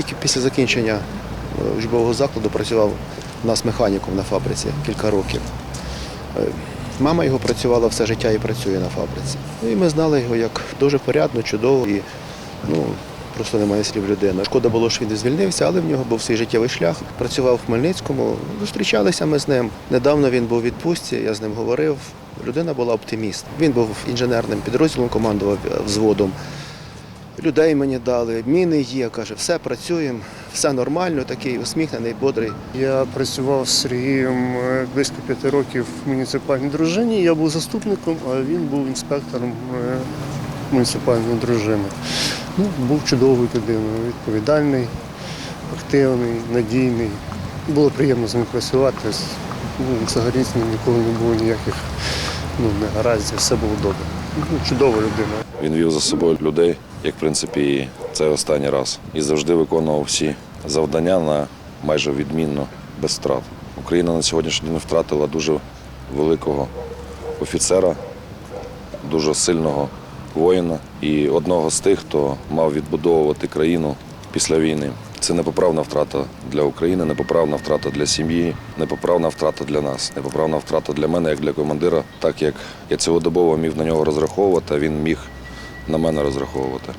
Тільки після закінчення е, учбового закладу працював у нас механіком на фабриці кілька років. Е, Мама його працювала все життя і працює на фабриці. І ми знали його як дуже порядно, чудово і ну, просто немає слів людина. Шкода було, що він звільнився, але в нього був свій життєвий шлях. Працював в Хмельницькому, зустрічалися ми з ним. Недавно він був у відпустці, я з ним говорив. Людина була оптиміст. Він був інженерним підрозділом, командував е, взводом. Людей мені дали, міни є, каже, все працюємо, все нормально, такий усміхнений, бодрий. Я працював з Сергієм е, близько п'яти років в муніципальній дружині. Я був заступником, а він був інспектором е, муніципальної дружини. Ну, був чудовою людиною, відповідальний, активний, надійний. Було приємно з ним працювати. Ну, взагалі з ним ніколи не було ніяких ну, негараздів, все було добре. Ну, чудова людина. Він вів за собою людей, як в принципі це останній раз. І завжди виконував всі завдання на майже відмінно, без втрат. Україна на сьогоднішній день втратила дуже великого офіцера, дуже сильного воїна і одного з тих, хто мав відбудовувати країну після війни. Це непоправна втрата для України, непоправна втрата для сім'ї, непоправна втрата для нас, непоправна втрата для мене як для командира, так як я цілодобово міг на нього розраховувати, він міг на мене розраховувати.